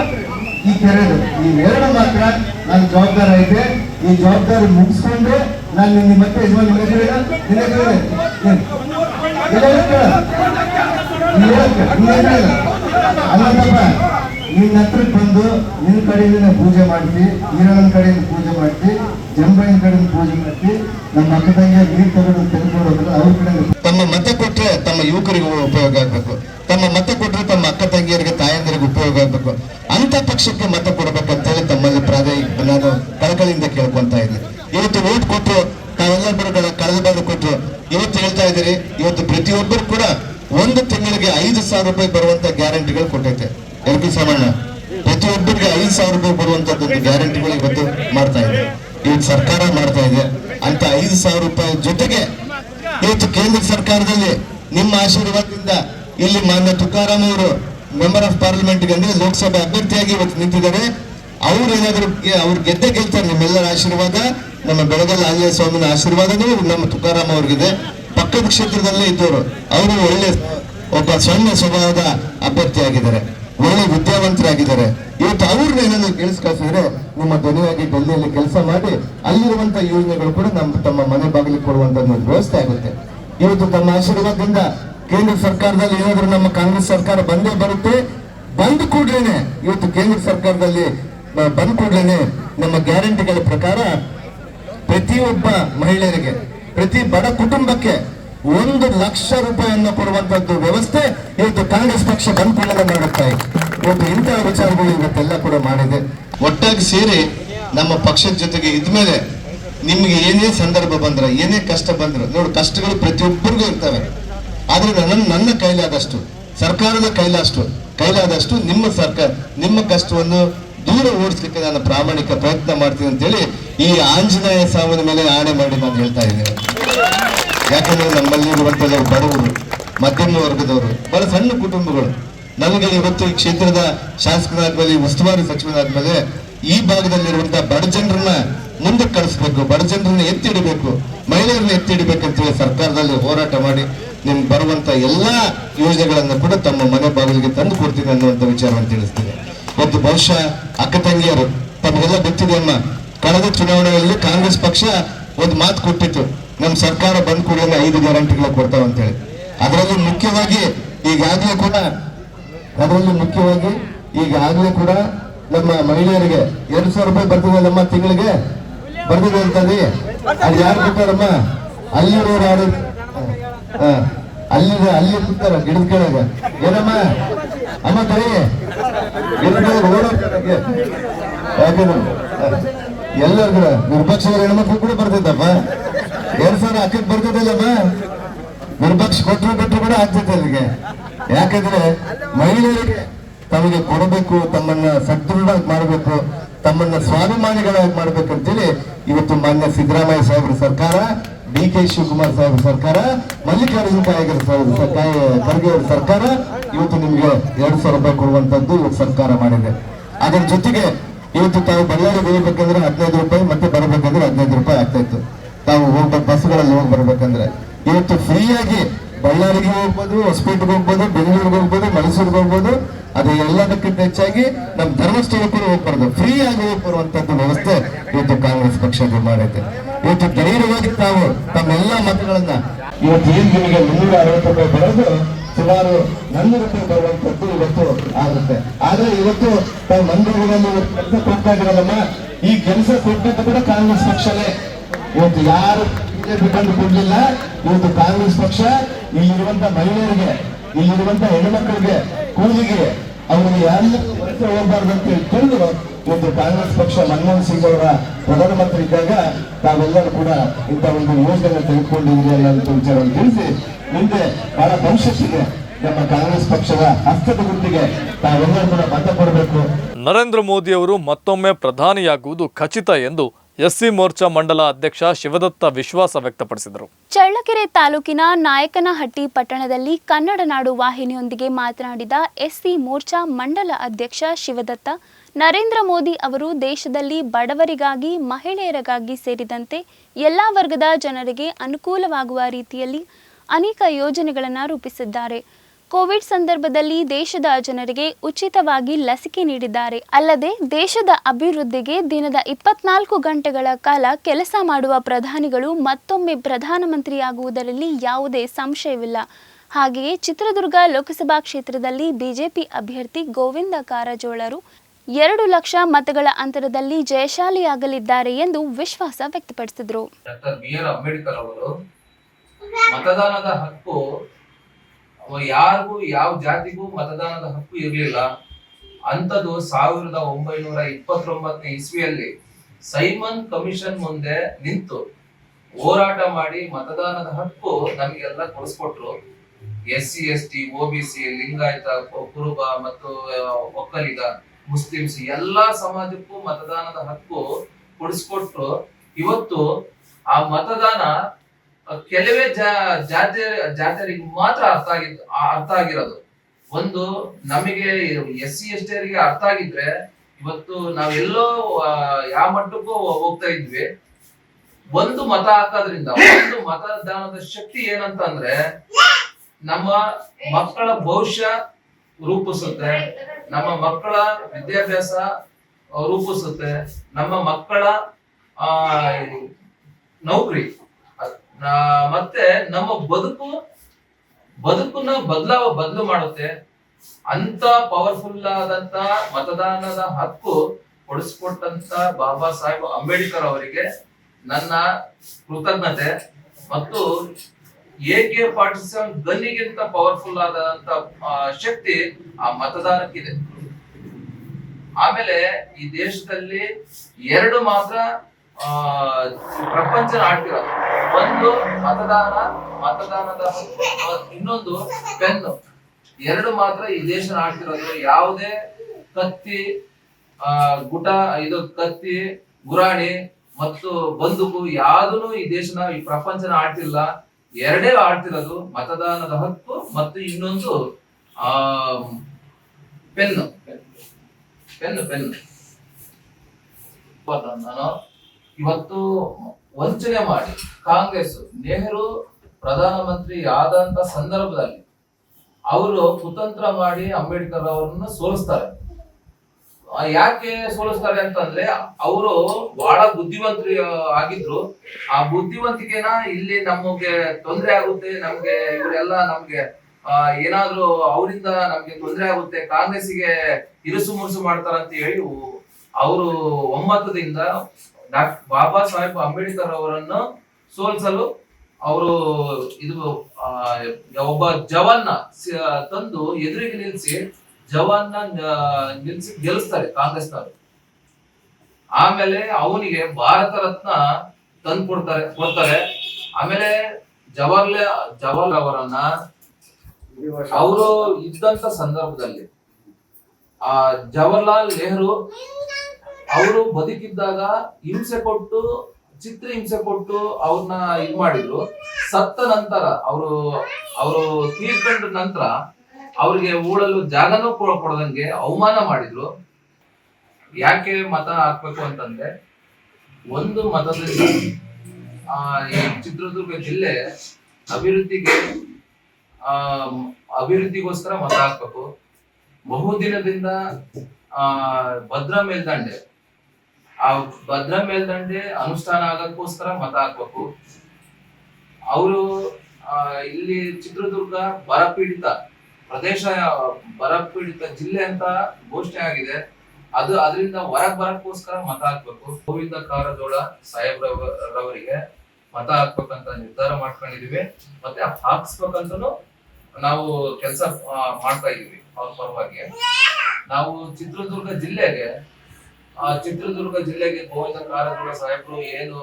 ಈ ಕೆರೆದು ಈ ಎರಡು ಮಾತ್ರ ನನ್ನ ಜವಾಬ್ದಾರಿ ಐತೆ ಈ ಜವಾಬ್ದಾರಿ ಮುಗಿಸ್ಕೊಂಡು ನಾನು ನಿನ್ನ ಮತ್ತೆ ಯಜಮಾನ್? ನಿನ್ನ ಏನು? ಏನು? ಇಲ್ಲ, ಇಲ್ಲ, ಕೇಳು. ನಿನ್ನ ಹತ್ರಕ್ಕೆ ಬಂದು ನಿನ್ನ ಕಡೆಯಿಂದ ಪೂಜೆ ಮಾಡ್ತಿ, ಈರಣ್ಣನ ಕಡೆಯಿಂದ ಪೂಜೆ ಮಾಡ್ತಿ ಜಂಬೈನ ಕಡೆಯಿಂದ ಪೂಜೆ ಮಾಡ್ತಿ, ನಮ್ಮ ಅಕ್ಕ ತಂಗಿಯ ನೀರು ತಗೊಂಡು ಅವ್ರ ಕಡೆ
ತಮ್ಮ ಮತ ಕೊಟ್ರೆ ತಮ್ಮ ಯುವಕರಿಗೆ ಉಪಯೋಗ ಆಗ್ಬೇಕು. ತಮ್ಮ ಮತ ಕೊಟ್ರೆ ತಮ್ಮ ಅಕ್ಕ ತಂಗಿಯರಿಗೆ, ತಾಯಂದಿರಿಗೆ ಉಪಯೋಗ ಆಗ್ಬೇಕು. ಅಂತ ಪಕ್ಷಕ್ಕೆ ಮತ ಕೊಡ್ಬೇಕಂತ ಹೇಳಿ ತಮ್ಮಲ್ಲಿ ಪ್ರಾದೇಶಿಕ, ನಾನು ಕಳಕಳಿಯಿಂದ ಕೇಳ್ಕೊಂತ ಇದ್ದೀನಿ. ಇವತ್ತು ಓಟ್ ಕೊಟ್ಟು ತಾವೆಲ್ಲರೂ ಕಳೆದ ಬಾರಿ ಕೊಟ್ಟರು ಇವತ್ತು ಹೇಳ್ತಾ ಇದ್ದೀರಿ, ಇವತ್ತು ಪ್ರತಿಯೊಬ್ಬರು ಕೂಡ ಒಂದು ತಿಂಗಳಿಗೆ ಐದು ಸಾವಿರ ರೂಪಾಯಿ ಬರುವಂತ ಗ್ಯಾರಂಟಿಗಳು ಕೊಟ್ಟೈತೆ. ಪಿ ಸಾಮಾನ್ಯ. ಪ್ರತಿಯೊಬ್ಬರಿಗೆ ಐದು ಸಾವಿರ ರೂಪಾಯಿ ಬರುವಂತದ್ದು ಗ್ಯಾರಂಟಿಗಳು ಇವತ್ತು ಮಾಡ್ತಾ ಇದೆ. ಇವತ್ತು ಸರ್ಕಾರ ಮಾಡ್ತಾ ಇದೆ. ಅಂತ ಐದು ಸಾವಿರ ರೂಪಾಯಿ ಜೊತೆಗೆ ಇವತ್ತು ಕೇಂದ್ರ ಸರ್ಕಾರದಲ್ಲಿ ನಿಮ್ಮ ಆಶೀರ್ವಾದದಿಂದ ಇಲ್ಲಿ ಮಾನ್ಯ ತುಕಾರಾಮ್ ಅವರು ಮೆಂಬರ್ ಆಫ್ ಪಾರ್ಲಿಮೆಂಟ್ ಅಂದ್ರೆ ಲೋಕಸಭೆ ಅಭ್ಯರ್ಥಿಯಾಗಿ ಇವತ್ತು ನಿಂತಿದ್ದಾರೆ. ಅವ್ರು ಏನಾದ್ರು ಅವ್ರು ಗೆದ್ದೆ ಗೆಲ್ತಾರೆ. ನಿಮ್ಮೆಲ್ಲರ ಆಶೀರ್ವಾದ, ನಮ್ಮ ಬೆಳಗಲ್ ಆಂಜನೇಯ ಸ್ವಾಮಿನ ಆಶೀರ್ವಾದನೂ ನಮ್ಮ ತುಕಾರಾಮ್ ಅವ್ರಿಗಿದೆ. ಪಕ್ಕದ ಕ್ಷೇತ್ರದಲ್ಲೇ ಇದ್ದವರು. ಅವರು ಒಳ್ಳೆ ಒಬ್ಬ ಸಣ್ಣ ಸ್ವಭಾವದ ಅಭ್ಯರ್ಥಿಯಾಗಿದ್ದಾರೆ. ಒಳ್ಳೆ ವಿದ್ಯಾವಂತರಾಗಿದ್ದಾರೆ. ಇವತ್ತು ಅವ್ರನ್ನ ಏನಾದ್ರು ಕೇಳಿಸ್ಕೊಳ್ಸಿದ್ರೆ ನಿಮ್ಮ ಧ್ವನಿಯಾಗಿ ಡೆಲ್ಲಿಯಲ್ಲಿ ಕೆಲಸ ಮಾಡಿ ಅಲ್ಲಿರುವಂತ ಯೋಜನೆಗಳು ಕೂಡ ನಮ್ಮ ತಮ್ಮ ಮನೆ ಬಾಗಿಲಿಗೆ ಕೊಡುವಂತ ವ್ಯವಸ್ಥೆ ಆಗುತ್ತೆ. ಇವತ್ತು ತಮ್ಮ ಆಶೀರ್ವಾದದಿಂದ ಕೇಂದ್ರ ಸರ್ಕಾರದಲ್ಲಿ ಏನಾದ್ರು ನಮ್ಮ ಕಾಂಗ್ರೆಸ್ ಸರ್ಕಾರ ಬಂದೇ ಬರುತ್ತೆ, ಬಂದ ಕೂಡ್ಲೇನೆ ಇವತ್ತು ಕೇಂದ್ರ ಸರ್ಕಾರದಲ್ಲಿ ಬಂದ ಕೂಡ್ಲೇನೆ ನಮ್ಮ ಗ್ಯಾರಂಟಿಗಳ ಪ್ರಕಾರ ಪ್ರತಿಯೊಬ್ಬ ಮಹಿಳೆಯರಿಗೆ, ಪ್ರತಿ ಬಡ ಕುಟುಂಬಕ್ಕೆ ಒಂದು ಲಕ್ಷ ರೂಪಾಯಿಯನ್ನು ಕೊಡುವಂತದ್ದು ವ್ಯವಸ್ಥೆ ಇವತ್ತು ಕಾಂಗ್ರೆಸ್ ಪಕ್ಷ ಬಂದ್ಕೊಳ್ಳಲು ಮಾಡುತ್ತಾ. ಇದೆ ಇವತ್ತು ಇಂತಹ ವಿಚಾರಗಳು ಇವತ್ತೆಲ್ಲ ಕೂಡ ಮಾಡಿದೆ. ಒಟ್ಟಾಗಿ ಸೇರಿ ನಮ್ಮ ಪಕ್ಷದ ಜೊತೆಗೆ ಇದ್ಮೇಲೆ ನಿಮ್ಗೆ ಏನೇ ಸಂದರ್ಭ ಬಂದ್ರೆ, ಏನೇ ಕಷ್ಟ ಬಂದ್ರೆ, ನೋಡು ಕಷ್ಟಗಳು ಪ್ರತಿಯೊಬ್ಬರಿಗೂ ಇರ್ತವೆ. ಆದ್ರೆ ನನ್ನ ನನ್ನ ಕೈಲಾದಷ್ಟು, ಸರ್ಕಾರದ ಕೈಲಾದಷ್ಟು ಕೈಲಾದಷ್ಟು ನಿಮ್ಮ ಸರ್ಕಾರ, ನಿಮ್ಮ ಕಷ್ಟವನ್ನು ದೂರ ಓಡಿಸ್ಲಿಕ್ಕೆ ನಾನು ಪ್ರಾಮಾಣಿಕ ಪ್ರಯತ್ನ ಮಾಡ್ತೀನಿ ಅಂತೇಳಿ ಈ ಆಂಜನೇಯ ಸಾವನ ಮೇಲೆ ಆಣೆ ಮಾಡಿ ನಾನು ಹೇಳ್ತಾ ಇದ್ದೇನೆ. ಯಾಕಂದ್ರೆ ನಮ್ಮಲ್ಲಿ ಇರುವಂತಹ ಬಡವರು, ಮಧ್ಯಮ ವರ್ಗದವರು, ಬಹಳ ಸಣ್ಣ ಕುಟುಂಬಗಳು. ನನಗೆ ಇವತ್ತು ಈ ಕ್ಷೇತ್ರದ ಶಾಸಕರಾದ್ಮೇಲೆ, ಉಸ್ತುವಾರಿ ಸಚಿವರಾದ್ಮೇಲೆ ಈ ಭಾಗದಲ್ಲಿರುವಂತಹ ಬಡ ಜನರನ್ನ ಮುಂದಕ್ಕೆ ಕಳಿಸ್ಬೇಕು, ಬಡ ಜನರನ್ನ ಎತ್ತಿಡಬೇಕು, ಮಹಿಳೆಯರನ್ನ ಎತ್ತಿಡಬೇಕಂತೇಳಿ ಸರ್ಕಾರದಲ್ಲಿ ಹೋರಾಟ ಮಾಡಿ ನಿಮ್ಗೆ ಬರುವಂತ ಎಲ್ಲಾ ಯೋಜನೆಗಳನ್ನು ಕೂಡ ತಮ್ಮ ಮನೆ ಬಾಗಿಲಿಗೆ ತಂದು ಕೊಡ್ತೀನಿ ಅನ್ನುವಂಥ ವಿಚಾರವನ್ನು ತಿಳಿಸ್ತೀನಿ. ಮತ್ತು ಬಹುಶಃ ಅಕ್ಕ ತಂಗಿಯರು ತಮಗೆಲ್ಲ ಗೊತ್ತಿದೆ ಅಮ್ಮ, ಕಳೆದ ಚುನಾವಣೆಯಲ್ಲಿ ಕಾಂಗ್ರೆಸ್ ಪಕ್ಷ ಒಂದು ಮಾತು ಕೊಟ್ಟಿತ್ತು ನಮ್ಮ ಸರ್ಕಾರ ಬಂದ್ ಕೂಡಲೇ ಐದು ಗ್ಯಾರಂಟಿಗಳ ಕೊಡ್ತಾವ ಅಂತ ಹೇಳಿ. ಅದರಲ್ಲಿ ಮುಖ್ಯವಾಗಿ ಈಗಾಗಲೇ ಕೂಡ, ಅದರಲ್ಲೂ ಮುಖ್ಯವಾಗಿ ಈಗಾಗಲೇ ಕೂಡ ನಮ್ಮ ಮಹಿಳೆಯರಿಗೆ ಎರಡು ಸಾವಿರ ರೂಪಾಯಿ ಬರ್ತಿದೆ ನಮ್ಮ ತಿಂಗಳಿಗೆ? ಬರ್ತಿದೆ ಅಂತಂದ್ರಿ? ಅದು ಯಾರು ಕೊಟ್ಟಾರಮ್ಮ ಅಲ್ಲಿರೋರು ಯಾರು? ಅಲ್ಲಿ ಅಲ್ಲಿ ಕೊಡ್ತಾರ ಗಿಡದ ಕೆಳಗ. ಏನಮ್ಮ? ಅಮ್ಮ ತಾಯಿ. ಯಾಕಂದ್ರೆ ಎಲ್ಲರಿಗೂ ನಿರ್ಪಕ್ಷದ ಹೆಣ್ಮಕ್ಳು ಕೂಡ ಬರ್ತಿದ್ದಪ್ಪ. ಎರಡ್ ಸಾವಿರ ಹಾಕಕ್ ಬರ್ತದಲ್ಲಮ್ಮ? ನಿರ್ಪಕ್ಷ ಕೊಟ್ಟರು ಬಿಟ್ಟರು ಕೂಡ ಆಗ್ತದೆ ಅಲ್ಲಿಗೆ. ಯಾಕಂದ್ರೆ ಮಹಿಳೆಯರಿಗೆ ತಮಗೆ ಕೊಡಬೇಕು, ತಮ್ಮನ್ನ ಸದೃಢ ಮಾಡಬೇಕು, ತಮ್ಮನ್ನ ಸ್ವಾಭಿಮಾನಿಗಳಾಗಿ ಮಾಡ್ಬೇಕಂತೇಳಿ ಇವತ್ತು ಮಾನ್ಯ ಸಿದ್ದರಾಮಯ್ಯ ಸಾಹೇಬ್ರ ಸರ್ಕಾರ ಡಿ ಕೆ ಶಿವಕುಮಾರ್ ಸಾಹೇಬ್ರ ಸರ್ಕಾರ ಮಲ್ಲಿಕಾರ್ಜುನ ಖರ್ಗೆ ಅವರ ಸರ್ಕಾರ ಇವತ್ತು ನಿಮ್ಗೆ ಎರಡು ಸಾವಿರ ರೂಪಾಯಿ ಕೊಡುವಂತದ್ದು ಇವತ್ತು ಸರ್ಕಾರ ಮಾಡಿದೆ. ಅದರ ಜೊತೆಗೆ ಇವತ್ತು ತಾವು ಬಳ್ಳಾರಿಗೆ ಹೋಗ್ಬೇಕಂದ್ರೆ ಹದಿನೈದು ರೂಪಾಯಿ, ಮತ್ತೆ ಬರಬೇಕಂದ್ರೆ ಹದಿನೈದು ರೂಪಾಯಿ ಆಗ್ತಾ ಇತ್ತು. ತಾವು ಹೋಗ್ಬೇಕು ಬಸ್ಗಳಲ್ಲಿ ಹೋಗಿ ಬರ್ಬೇಕಂದ್ರೆ. ಇವತ್ತು ಫ್ರೀಯಾಗಿ ಬಳ್ಳಾರಿಗೆ ಹೋಗ್ಬೋದು, ಹೊಸಪೇಟೆಗೆ ಹೋಗ್ಬೋದು, ಬೆಂಗಳೂರಿಗೆ ಹೋಗ್ಬೋದು, ಮೈಸೂರಿಗೆ ಹೋಗ್ಬೋದು, ಅದು ಎಲ್ಲದಕ್ಕಿಂತ ಹೆಚ್ಚಾಗಿ ನಮ್ಮ ಧರ್ಮಸ್ಥಳಕ್ಕೂ ಹೋಗ್ಬಾರ್ದು ಫ್ರೀ ಆಗಿ ಹೋಗಿ ಬರುವಂತದ್ದು ವ್ಯವಸ್ಥೆ ಇವತ್ತು ಕಾಂಗ್ರೆಸ್ ಪಕ್ಷ ಮಾಡೈತೆ ಇವತ್ತು ಧೈರ್ಯವಾಗಿ ತಾವು ತಮ್ಮೆಲ್ಲ ಮತಗಳನ್ನ ಇವತ್ತು ಏನ್ ನಿಮಗೆ ಮುನ್ನೂರ ಅರವತ್ತು ರೂಪಾಯಿ ಬರೋದು ಸುಮಾರು ನನ್ನ ರೂಪಾಯಿ ಬರುವಂತದ್ದು ಇವತ್ತು ಆಗುತ್ತೆ. ಆದ್ರೆ ಇವತ್ತು ತಾವು ಮಂಗಳೂರಿನಲ್ಲಿ ಕೆಲಸ ಕೊಡ್ತಾ ಇದ್ರಲ್ಲಮ್ಮ ಈ ಕೆಲಸ ಕೊಟ್ಟಿದ್ದು ಕೂಡ ಕಾಂಗ್ರೆಸ್ ಪಕ್ಷನೇ. ಇವತ್ತು ಯಾರು ಬಿಜೆಪಿ ಬಂದು ಕೊಡ್ಲಿಲ್ಲ ಇವತ್ತು ಕಾಂಗ್ರೆಸ್ ಪಕ್ಷ ಇಲ್ಲಿರುವಂತ ಮಹಿಳೆಯರಿಗೆ, ಇಲ್ಲಿರುವಂತ ಹೆಣ್ಮಕ್ಳಿಗೆ, ಕೂಲಿಗೆ, ಅವರಿಗೆ ಯಾರು ಹೋಗಬಾರ್ದು ಅಂತ ತಿಳ್ಕೊಂಡು ಇವತ್ತು ಕಾಂಗ್ರೆಸ್ ಪಕ್ಷ ಮನಮೋಹನ್ ಸಿಂಗ್ ಅವರ ಪ್ರಧಾನಮಂತ್ರಿ ಇದ್ದಾಗ ತಾವೆಲ್ಲರೂ ಕೂಡ ಇಂಥ ಒಂದು ಯೋಜನೆ ತೆಗೆದುಕೊಂಡಿದ್ದೀರಿ ಅನ್ನೋಂಥ ವಿಚಾರವನ್ನು ತಿಳಿಸಿ, ಮುಂದೆ ಬಹಳ ಭವಿಷ್ಯತ್ತಿಗೆ ನಮ್ಮ ಕಾಂಗ್ರೆಸ್ ಪಕ್ಷದ ಹಸ್ತದ ಗುರುತಿಗೆ ತಾವೆಲ್ಲರೂ ಕೂಡ ಮತ ಕೊಡಬೇಕು.
ನರೇಂದ್ರ ಮೋದಿ ಅವರು ಮತ್ತೊಮ್ಮೆ ಪ್ರಧಾನಿಯಾಗುವುದು ಖಚಿತ ಎಂದು ಎಸ್ಸಿ ಮೋರ್ಚಾ ಮಂಡಲ ಅಧ್ಯಕ್ಷ ಶಿವದತ್ತ ವಿಶ್ವಾಸ ವ್ಯಕ್ತಪಡಿಸಿದರು.
ಚಳ್ಳಕೆರೆ ತಾಲೂಕಿನ ನಾಯಕನಹಟ್ಟಿ ಪಟ್ಟಣದಲ್ಲಿ ಕನ್ನಡ ನಾಡು ವಾಹಿನಿಯೊಂದಿಗೆ ಮಾತನಾಡಿದ ಎಸ್ಸಿ ಮೋರ್ಚಾ ಮಂಡಲ ಅಧ್ಯಕ್ಷ ಶಿವದತ್ತ, ನರೇಂದ್ರ ಮೋದಿ ಅವರು ದೇಶದಲ್ಲಿ ಬಡವರಿಗಾಗಿ, ಮಹಿಳೆಯರಿಗಾಗಿ ಸೇರಿದಂತೆ ಎಲ್ಲ ವರ್ಗದ ಜನರಿಗೆ ಅನುಕೂಲವಾಗುವ ರೀತಿಯಲ್ಲಿ ಅನೇಕ ಯೋಜನೆಗಳನ್ನು ರೂಪಿಸಿದ್ದಾರೆ. ಕೋವಿಡ್ ಸಂದರ್ಭದಲ್ಲಿ ದೇಶದ ಜನರಿಗೆ ಉಚಿತವಾಗಿ ಲಸಿಕೆ ನೀಡಿದ್ದಾರೆ. ಅಲ್ಲದೆ ದೇಶದ ಅಭಿವೃದ್ಧಿಗೆ ದಿನದ ಇಪ್ಪತ್ನಾಲ್ಕು ಗಂಟೆಗಳ ಕಾಲ ಕೆಲಸ ಮಾಡುವ ಪ್ರಧಾನಿಗಳು ಮತ್ತೊಮ್ಮೆ ಪ್ರಧಾನಮಂತ್ರಿಯಾಗುವುದರಲ್ಲಿ ಯಾವುದೇ ಸಂಶಯವಿಲ್ಲ. ಹಾಗೆಯೇ ಚಿತ್ರದುರ್ಗ ಲೋಕಸಭಾ ಕ್ಷೇತ್ರದಲ್ಲಿ ಬಿಜೆಪಿ ಅಭ್ಯರ್ಥಿ ಗೋವಿಂದ ಕಾರಜೋಳರು ಎರಡು ಲಕ್ಷ ಮತಗಳ ಅಂತರದಲ್ಲಿ ಜಯಶಾಲಿಯಾಗಲಿದ್ದಾರೆ ಎಂದು ವಿಶ್ವಾಸ ವ್ಯಕ್ತಪಡಿಸಿದರು.
ಡಾಕ್ಟರ್ ಬಿ ಆರ್ ಅಂಬೇಡ್ಕರ್ ಅವರು ಮತದಾನದ ಹಕ್ಕು ಯಾರಿಗೂ ಯಾವ ಜಾತಿಗೂ ಮತದಾನದ ಹಕ್ಕು ಇರಲಿಲ್ಲ, ಅಂಥದ್ದು ಸಾವಿರದ ಒಂಬೈನೂರ ಇಪ್ಪತ್ತೊಂಬತ್ತನೇ ಇಸ್ವಿಯಲ್ಲಿ ಸೈಮನ್ ಕಮಿಷನ್ ಮುಂದೆ ನಿಂತು ಹೋರಾಟ ಮಾಡಿ ಮತದಾನದ ಹಕ್ಕು ನಮಗೆಲ್ಲ ಕೊಡಿಸ್ಕೊಟ್ರು. S C S T O B C, Lingayat, Kuruba ಮತ್ತು ಒಕ್ಕಲಿಗ, ಮುಸ್ಲಿಮ್ಸ್ ಎಲ್ಲಾ ಸಮಾಜಕ್ಕೂ ಮತದಾನದ ಹಕ್ಕು ಕೊಡಿಸ್ಕೊಟ್ರು. ಇವತ್ತು ಆ ಮತದಾನ ಕೆಲವೇ ಜಾತಿ, ಜಾತಿಯರಿಗೆ ಮಾತ್ರ ಅರ್ಥ ಆಗಿತ್ತು ಅರ್ಥ ಆಗಿರೋದು. ಒಂದು, ನಮಗೆ ಎಸ್ ಸಿ ಎಸ್ ಟಿಯರಿಗೆ ಅರ್ಥ ಆಗಿದ್ರೆ, ಇವತ್ತು ನಾವೆಲ್ಲೋ ಯಾವ ಮಟ್ಟಕ್ಕೂ ಹೋಗ್ತಾ ಇದ್ವಿ. ಒಂದು ಮತ ಹಾಕೋದ್ರಿಂದ, ಒಂದು ಮತದಾನದ ಶಕ್ತಿ ಏನಂತ ಅಂದ್ರೆ ನಮ್ಮ ಮಕ್ಕಳ ಭವಿಷ್ಯ ರೂಪಿಸುತ್ತೆ, ನಮ್ಮ ಮಕ್ಕಳ ವಿದ್ಯಾಭ್ಯಾಸ ರೂಪಿಸುತ್ತೆ, ನಮ್ಮ ಮಕ್ಕಳ, ಆ ನೌಕರಿ. ಮತ್ತೆ ನಮ್ಮ ಬದುಕು, ಬದುಕನ್ನ ಬದಲಾವ ಬದಲು ಮಾಡುತ್ತೆ. ಅಂತ ಪವರ್ಫುಲ್ ಆದಂತ ಮತದಾನದ ಹಕ್ಕು ಕೊಡಿಸ್ಕೊಟ್ಟಂತ ಬಾಬಾ ಸಾಹೇಬ್ ಅಂಬೇಡ್ಕರ್ ಅವರಿಗೆ ನನ್ನ ಕೃತಜ್ಞತೆ. ಮತ್ತು ಎ ಕೆ ಫಾರ್ಟಿ ಗನ್ನಿಗಿಂತ ಪವರ್ಫುಲ್ ಆದಂತ ಶಕ್ತಿ ಆ ಮತದಾನಕ್ಕಿದೆ. ಆಮೇಲೆ ಈ ದೇಶದಲ್ಲಿ ಎರಡು ಮಾತ್ರ ಪ್ರಪಂಚ ಆಡ್ತಿರೋದು ಒಂದು ಮತದಾನ, ಮತದಾನದ ಇನ್ನೊಂದು ಪೆನ್ನು. ಎರಡು ಮಾತ್ರ ಈ ದೇಶನ ಆಡ್ತಿರೋದು ಯಾವುದೇ ಕತ್ತಿ, ಆ, ಗುಟ, ಇದು ಕತ್ತಿ, ಗುರಾಣಿ ಮತ್ತು ಬಂದೂಕು ಯಾವ್ದೂ ಈ ದೇಶನ, ಈ ಪ್ರಪಂಚನ ಆಡ್ತಿಲ್ಲ. ಎರಡೇ ಆಡ್ತಿರೋದು ಮತದಾನದ ಹಕ್ಕು ಮತ್ತು ಇನ್ನೊಂದು, ಆ ಪೆನ್ನು. ಪೆನ್ನು. ಪೆನ್ನು. ನಾನು ಇವತ್ತು ವಂಚನೆ ಮಾಡಿ ಕಾಂಗ್ರೆಸ್, ನೆಹರು ಪ್ರಧಾನಮಂತ್ರಿ ಆದಂತ ಸಂದರ್ಭದಲ್ಲಿ ಅವರು ಕುತಂತ್ರ ಮಾಡಿ ಅಂಬೇಡ್ಕರ್ ಅವರನ್ನ ಸೋಲಿಸ್ತಾರೆ. ಯಾಕೆ ಸೋಲಿಸ್ತಾರೆ ಅಂತಂದ್ರೆ ಅವರು ಬಹಳ ಬುದ್ಧಿವಂತರು ಆಗಿದ್ರು. ಆ ಬುದ್ಧಿವಂತಿಕೆನ ಇಲ್ಲಿ ನಮಗೆ ತೊಂದರೆ ಆಗುತ್ತೆ, ನಮ್ಗೆ ಇವರೆಲ್ಲ ನಮ್ಗೆ ಏನಾದ್ರೂ ಅವರಿಂದ ನಮ್ಗೆ ತೊಂದರೆ ಆಗುತ್ತೆ ಕಾಂಗ್ರೆಸ್ಗೆ ಇರುಸು ಮುರುಸು ಮಾಡ್ತಾರಂತ ಹೇಳಿ ಅವರು ಒಮ್ಮತದಿಂದ ಡಾಕ್ಟರ್ ಬಾಬಾ ಸಾಹೇಬ್ ಅಂಬೇಡ್ಕರ್ ಅವರನ್ನು ಸೋಲಿಸಲು ಅವರು ಇದು ಒಬ್ಬ ಜವಾನ್ನ ತಂದು ಎದುರಿಗೆ ನಿಲ್ಲಿಸಿ ಜವಾನ್ನ ನಿಲ್ಸಿ ಗೆಲ್ಲಿಸ್ತಾರೆ ಕಾಂಗ್ರೆಸ್ನವರು. ಆಮೇಲೆ ಅವನಿಗೆ ಭಾರತ ರತ್ನ ತಂದು ಕೊಡ್ತಾರೆ ಕೊಡ್ತಾರೆ. ಆಮೇಲೆ ಜವಾಹರ್ಲಾಲ್ ಜವಾಹರ್ಲಾಲ್ ಅವರನ್ನ ಅವರು ಇದ್ದಂತ ಸಂದರ್ಭದಲ್ಲಿ, ಆ ಜವಾಹರ್ಲಾಲ್ ನೆಹರು ಅವರು ಬದುಕಿದ್ದಾಗ ಹಿಂಸೆ ಕೊಟ್ಟು, ಚಿತ್ರ ಹಿಂಸೆ ಕೊಟ್ಟು ಅವ್ರನ್ನ ಇದು ಮಾಡಿದ್ರು. ಸತ್ತ ನಂತರ ಅವರು ಅವರು ತೀರ್ಕೊಂಡ ನಂತರ ಅವ್ರಿಗೆ ಊಳಲು ಜಾಗನೂ ಕೊಡ- ಕೊಡದಂಗೆ ಅವಮಾನ ಮಾಡಿದ್ರು. ಯಾಕೆ ಮತ ಹಾಕ್ಬೇಕು ಅಂತಂದ್ರೆ, ಒಂದು ಮತದಿಂದ, ಆ, ಈ ಚಿತ್ರದುರ್ಗ ಜಿಲ್ಲೆ ಅಭಿವೃದ್ಧಿಗೆ, ಆ, ಅಭಿವೃದ್ಧಿಗೋಸ್ಕರ ಮತ ಹಾಕ್ಬೇಕು. ಬಹುದಿನದಿಂದ, ಆ, ಭದ್ರಾ ಮೇಲ್ದಂಡೆ. ಆ ಭದ್ರಾ ಮೇಲ್ದಂಡೆ ಅನುಷ್ಠಾನ ಆಗಕ್ಕೋಸ್ಕರ ಮತ ಹಾಕ್ಬೇಕು. ಅವರು ಇಲ್ಲಿ ಚಿತ್ರದುರ್ಗ ಬರಪೀಡಿತ ಪ್ರದೇಶ, ಬರಪೀಡಿತ ಜಿಲ್ಲೆ ಅಂತ ಘೋಷಣೆ ಆಗಿದೆ. ಅದು ಅದರಿಂದ ಹೊರಗ್ ಬರಕ್ಕೋಸ್ಕರ ಮತ ಹಾಕ್ಬೇಕು. ಗೋವಿಂದ ಕಾರಜೋಳ ಸಾಹೇಬ್ರವರಿಗೆ ಮತ ಹಾಕ್ಬೇಕಂತ ನಿರ್ಧಾರ ಮಾಡ್ಕೊಂಡಿದೀವಿ. ಮತ್ತೆ ಹಾಕ್ಸ್ಬೇಕಂತನೂ ನಾವು ಕೆಲಸ ಮಾಡ್ತಾ ಇದೀವಿ. ಅವ್ರ ಪರವಾಗಿ. ನಾವು ಚಿತ್ರದುರ್ಗ ಜಿಲ್ಲೆಗೆ ಆ ಚಿತ್ರದುರ್ಗ ಜಿಲ್ಲೆಗೆ ಗೋವಿಂದ ಕಾರಜೋಳ ಸಾಹೇಬರು ಏನು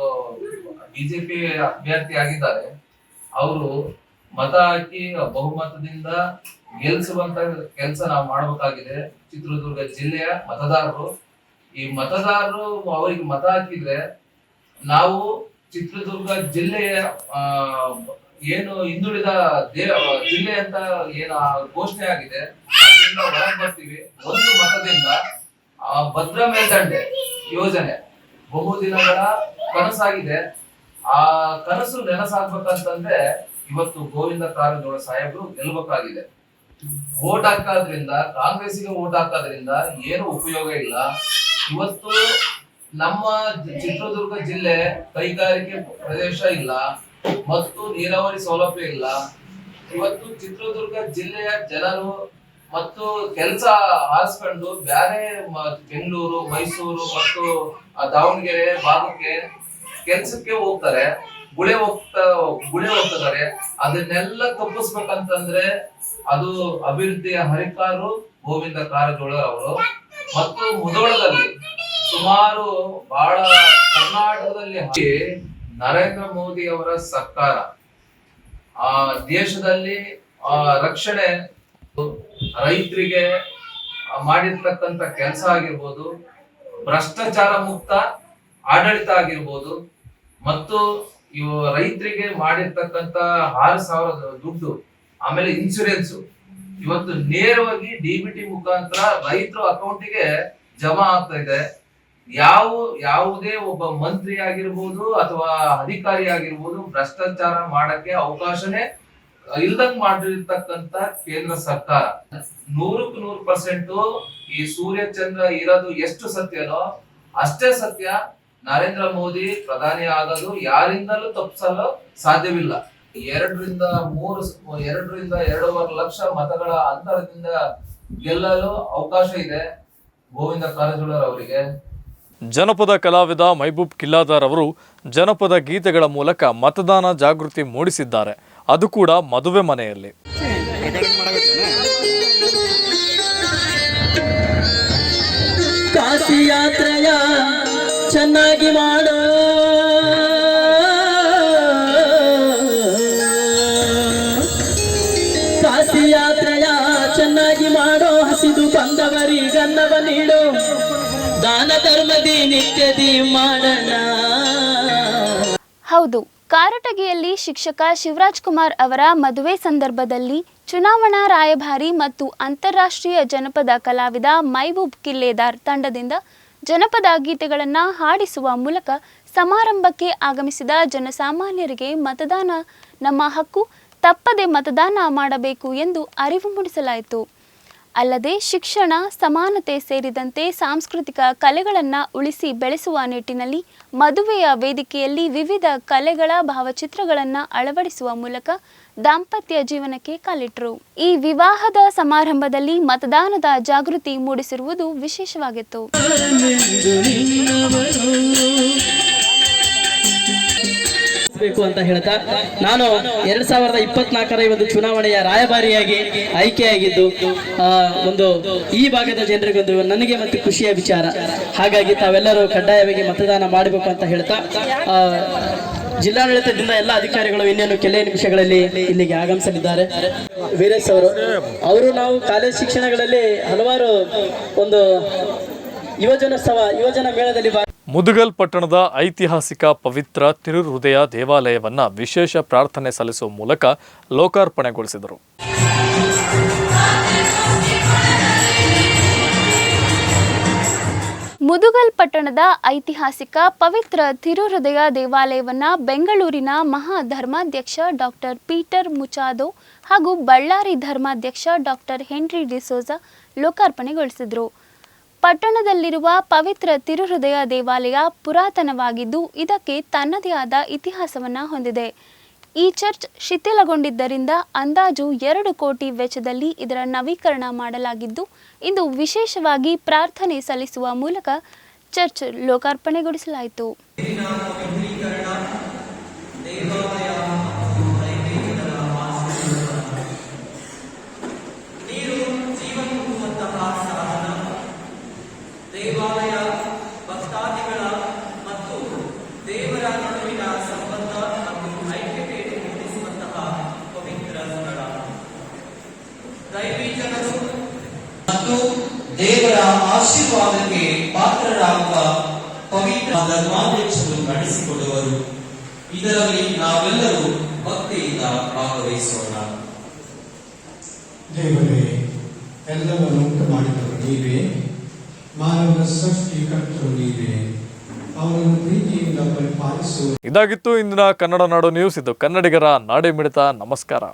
ಬಿಜೆಪಿ ಅಭ್ಯರ್ಥಿ ಆಗಿದ್ದಾರೆ, ಅವರು ಮತ ಹಾಕಿ ಬಹುಮತದಿಂದ ಗೆಲ್ಸುವಂತ ಕೆಲಸ ನಾವು ಮಾಡಬೇಕಾಗಿದೆ. ಚಿತ್ರದುರ್ಗ ಜಿಲ್ಲೆಯ ಮತದಾರರು. ಈ ಮತದಾರರು ಅವರಿಗೆ ಮತ ಹಾಕಿದ್ರೆ ನಾವು ಚಿತ್ರದುರ್ಗ ಜಿಲ್ಲೆಯ ಏನು ಹಿಂದುಳಿದ ದೇ ಜಿಲ್ಲೆ ಅಂತ ಏನು ಘೋಷಣೆ ಆಗಿದೆ, ಅದರಿಂದ ಹೊರಗೆ ಬರ್ತೀವಿ. ಒಂದು ಮತದಿಂದ ಆ ಭದ್ರ ಮೇಲ್ದಂಡೆ ಯೋಜನೆ. ಬಹುದಿನಗಳ ಕನಸಾಗಿದೆ. ಆ ಕನಸು ನೆನಸಾಗ್ಬೇಕಂತಂದ್ರೆ ಇವತ್ತು ಗೋವಿಂದ ಕಾರಜೋಳ ಸಾಹೇಬರು ಗೆಲ್ಬೇಕಾಗಿದೆ. ಓಟ್ ಹಾಕೋದ್ರಿಂದ ಕಾಂಗ್ರೆಸ್ಗೆ ಓಟ್ ಹಾಕೋದ್ರಿಂದ ಏನು ಉಪಯೋಗ ಇಲ್ಲ. ಇವತ್ತು ನಮ್ಮ ಚಿತ್ರದುರ್ಗ ಜಿಲ್ಲೆ ಕೈಗಾರಿಕೆ ಪ್ರದೇಶ ಇಲ್ಲ. ಮತ್ತು ನೀರಾವರಿ ಸೌಲಭ್ಯ ಇಲ್ಲ. ಇವತ್ತು ಚಿತ್ರದುರ್ಗ ಜಿಲ್ಲೆಯ ಜನರು ಮತ್ತು ಕೆಲಸ ಆರಿಸ್ಕೊಂಡು ಬೇರೆ ಬೆಂಗಳೂರು, ಮೈಸೂರು ಮತ್ತು ದಾವಣಗೆರೆ ಭಾಗಕ್ಕೆ ಕೆಲ್ಸಕ್ಕೆ ಹೋಗ್ತಾರೆ. ಗುಳೆ ಹೋಗ್ತಾ, ಗುಳೆ ಹೋಗ್ತಿದ್ದಾರೆ. ಅದನ್ನೆಲ್ಲ ತಪ್ಪಿಸ್ಬೇಕಂತಂದ್ರೆ ಅದು ಅಭಿವೃದ್ಧಿಯ ಹರಿಕಾರು ಗೋವಿಂದ ಕಾರಜೋಳ ಅವರು. ಮತ್ತು ಮುದೋಳದಲ್ಲಿ ಸುಮಾರು ಬಹಳ ಕರ್ನಾಟಕದಲ್ಲಿ ನರೇಂದ್ರ ಮೋದಿ ಅವರ ಸರ್ಕಾರ. ಆ, ದೇಶದಲ್ಲಿ, ಆ, ರಕ್ಷಣೆ ರೈತರಿಗೆ ಮಾಡಿರ್ತಕ್ಕಂಥ ಕೆಲಸ ಆಗಿರ್ಬೋದು, ಭ್ರಷ್ಟಾಚಾರ ಮುಕ್ತ ಆಡಳಿತ ಆಗಿರ್ಬೋದು, ಮತ್ತು ಇವು ರೈತರಿಗೆ ಮಾಡಿರ್ತಕ್ಕಂತ ಆರು ಸಾವಿರ ದುಡ್ಡು, ಆಮೇಲೆ ಇನ್ಶೂರೆನ್ಸ್ ಇವತ್ತು ನೇರವಾಗಿ ಡಿ ಬಿ ಟಿ ಮುಖಾಂತರ ರೈತರು ಅಕೌಂಟಿಗೆ ಜಮಾ ಆಗ್ತಾ ಇದೆ. ಯಾವ, ಯಾವುದೇ ಒಬ್ಬ ಮಂತ್ರಿ ಆಗಿರ್ಬೋದು ಅಥವಾ ಅಧಿಕಾರಿ ಆಗಿರ್ಬೋದು ಭ್ರಷ್ಟಾಚಾರ ಮಾಡಕ್ಕೆ ಅವಕಾಶನೇ ಇಲ್ದಂಗ್ ಮಾಡಿರ್ತಕ್ಕಂತ ಕೇಂದ್ರ ಸರ್ಕಾರ. ನೂರಕ್ಕೆ ನೂರು ಪರ್ಸೆಂಟ್ ಈ ಸೂರ್ಯ, ಚಂದ್ರ ಇರೋದು ಎಷ್ಟು ಸತ್ಯನೋ ಅಷ್ಟೇ ಸತ್ಯ ನರೇಂದ್ರ ಮೋದಿ ಪ್ರಧಾನಿ ಆಗೋದು ಯಾರಿಂದಲೂ ತಪ್ಪಿಸಲು ಸಾಧ್ಯವಿಲ್ಲ. ಎರಡರಿಂದ ಮೂರು ಎರಡರಿಂದ ಎರಡೂವರೆ ಲಕ್ಷ ಮತಗಳ ಅಂತರದಿಂದ ಗೆಲ್ಲಲು ಅವಕಾಶ ಇದೆ ಗೋವಿಂದ ಕಾರಜೋಳರ್ ಅವರಿಗೆ.
ಜನಪದ ಕಲಾವಿದ ಮೈಬೂಬ್ ಕಿಲ್ಲಾದಾರ್ ಅವರು ಜನಪದ ಗೀತೆಗಳ ಮೂಲಕ ಮತದಾನ ಜಾಗೃತಿ ಮೂಡಿಸಿದ್ದಾರೆ. ಅದು ಕೂಡ ಮದುವೆ ಮನೆಯಲ್ಲಿ.
ಕಾಶಿ ಯಾತ್ರೆಯ ಚೆನ್ನಾಗಿ ಮಾಡೋ. ಕಾಶಿ ಯಾತ್ರೆಯ ಚೆನ್ನಾಗಿ ಮಾಡೋ. ಹಸಿದು ಬಂದವರಿಗನ್ನವ ನೀಡು. ದಾನ ಧರ್ಮದಿ ನಿತ್ಯದಿ ಮಾಡೋಣ.
ಹೌದು. ಕಾರಟಗಿಯಲ್ಲಿ ಶಿಕ್ಷಕ ಶಿವರಾಜ್ ಕುಮಾರ್ ಅವರ ಮದುವೆ ಸಂದರ್ಭದಲ್ಲಿ ಚುನಾವಣಾ ರಾಯಭಾರಿ ಮತ್ತು ಅಂತಾರಾಷ್ಟ್ರೀಯ ಜನಪದ ಕಲಾವಿದ ಮೈಬೂಬ್ ಕಿಲ್ಲೇದಾರ್ ತಂಡದಿಂದ ಜನಪದ ಗೀತೆಗಳನ್ನು ಹಾಡಿಸುವ ಮೂಲಕ ಸಮಾರಂಭಕ್ಕೆ ಆಗಮಿಸಿದ ಜನಸಾಮಾನ್ಯರಿಗೆ ಮತದಾನ, ನಮ್ಮ ಹಕ್ಕು, ತಪ್ಪದೆ ಮತದಾನ ಮಾಡಬೇಕು ಎಂದು ಅರಿವು ಮೂಡಿಸಲಾಯಿತು. ಅಲ್ಲದೆ ಶಿಕ್ಷಣ, ಸಮಾನತೆ ಸೇರಿದಂತೆ ಸಾಂಸ್ಕೃತಿಕ ಕಲೆಗಳನ್ನು ಉಳಿಸಿ ಬೆಳೆಸುವ ನಿಟ್ಟಿನಲ್ಲಿ ಮದುವೆಯ ವೇದಿಕೆಯಲ್ಲಿ ವಿವಿಧ ಕಲೆಗಳ ಭಾವಚಿತ್ರಗಳನ್ನು ಅಳವಡಿಸುವ ಮೂಲಕ ದಾಂಪತ್ಯ ಜೀವನಕ್ಕೆ ಕಾಲಿಟ್ಟರು ಈ ವಿವಾಹದ ಸಮಾರಂಭದಲ್ಲಿ ಮತದಾನದ ಜಾಗೃತಿ ಮೂಡಿಸಿರುವುದು ವಿಶೇಷವಾಗಿತ್ತು.
ಬೇಕು ಅಂತ ಹೇಳ್ತಾ, ನಾನು ಎರಡ್ ಸಾವಿರದ ಇಪ್ಪತ್ನಾಲ್ಕರ ಒಂದು ಚುನಾವಣೆಯ ರಾಯಭಾರಿಯಾಗಿ ಆಯ್ಕೆಯಾಗಿದ್ದು ಒಂದು ಈ ಭಾಗದ ಜನರಿಗೊಂದು ನನಗೆ ಮತ್ತೆ ಖುಷಿಯ ವಿಚಾರ. ಹಾಗಾಗಿ ತಾವೆಲ್ಲರೂ ಕಡ್ಡಾಯವಾಗಿ ಮತದಾನ ಮಾಡಬೇಕು ಅಂತ ಹೇಳ್ತಾ ಜಿಲ್ಲಾಡಳಿತದಿಂದ ಎಲ್ಲ ಅಧಿಕಾರಿಗಳು ಇನ್ನೇನು ಕೆಲವೇ ನಿಮಿಷಗಳಲ್ಲಿ ಇಲ್ಲಿಗೆ ಆಗಮಿಸಲಿದ್ದಾರೆ. ವೀರೇಶ್ ಅವರು ಅವರು ನಾವು ಕಾಲೇಜ್ ಶಿಕ್ಷಣಗಳಲ್ಲಿ ಹಲವಾರು ಒಂದು ಯುವಜನೋತ್ಸವ, ಯುವಜನ ಮೇಳದಲ್ಲಿ
ಮುದುಗಲ್ ಪಟ್ಟಣದ ಐತಿಹಾಸಿಕ ಪವಿತ್ರ ತಿರುಹೃದಯ ದೇವಾಲಯವನ್ನು ವಿಶೇಷ ಪ್ರಾರ್ಥನೆ ಸಲ್ಲಿಸುವ ಮೂಲಕ ಲೋಕಾರ್ಪಣೆಗೊಳಿಸಿದರು.
ಮುದುಗಲ್ ಪಟ್ಟಣದ ಐತಿಹಾಸಿಕ ಪವಿತ್ರ ತಿರುಹೃದಯ ದೇವಾಲಯವನ್ನು ಬೆಂಗಳೂರಿನ ಮಹಾ ಧರ್ಮಾಧ್ಯಕ್ಷ ಡಾಕ್ಟರ್ ಪೀಟರ್ ಮುಚಾದೋ ಹಾಗೂ ಬಳ್ಳಾರಿ ಧರ್ಮಾಧ್ಯಕ್ಷ ಡಾಕ್ಟರ್ ಹೆನ್ರಿ ಡಿಸೋಜಾ ಲೋಕಾರ್ಪಣೆಗೊಳಿಸಿದರು. ಪಟ್ಟಣದಲ್ಲಿರುವ ಪವಿತ್ರ ತಿರುಹೃದಯ ದೇವಾಲಯ ಪುರಾತನವಾಗಿದ್ದು, ಇದಕ್ಕೆ ತನ್ನದೇ ಆದ ಇತಿಹಾಸವನ್ನು ಹೊಂದಿದೆ. ಈ ಚರ್ಚ್ ಶಿಥಿಲಗೊಂಡಿದ್ದರಿಂದ ಅಂದಾಜು ಎರಡು ಕೋಟಿ ವೆಚ್ಚದಲ್ಲಿ ಇದರ ನವೀಕರಣ ಮಾಡಲಾಗಿದ್ದು, ಇಂದು ವಿಶೇಷವಾಗಿ ಪ್ರಾರ್ಥನೆ ಸಲ್ಲಿಸುವ ಮೂಲಕ ಚರ್ಚ್ ಲೋಕಾರ್ಪಣೆಗೊಳಿಸಲಾಯಿತು
ಮತ್ತು ದೇವರ ಆಶೀರ್ವಾದಕ್ಕೆ ಪಾತ್ರರಾಗುವ ಪವಿತ್ರ ಧರ್ಮಾಧ್ಯಕ್ಷರು ನಡೆಸಿಕೊಡುವರು. ಇದರಲ್ಲಿ ನಾವೆಲ್ಲರೂ ಭಕ್ತಿಯಿಂದ ಭಾಗವಹಿಸೋಣ.
ದೇವರೇ ಎಲ್ಲವನ್ನು ಉಂಟು ಮಾಡಿದವರು ನೀವೇ. ಮಾನವನ ಸೃಷ್ಟಿಕರ್ತರು ನೀವೇ. ಅವರನ್ನು ಪ್ರೀತಿಯಿಂದ ಪರಿಪಾಲಿಸುವ
ಇದಾಗಿತ್ತು ಇಂದಿನ ಕನ್ನಡ ನಾಡು ನ್ಯೂಸ್. ಇದು ಕನ್ನಡಿಗರ ನಾಡಿ ಮಿಡಿತ ನಮಸ್ಕಾರ.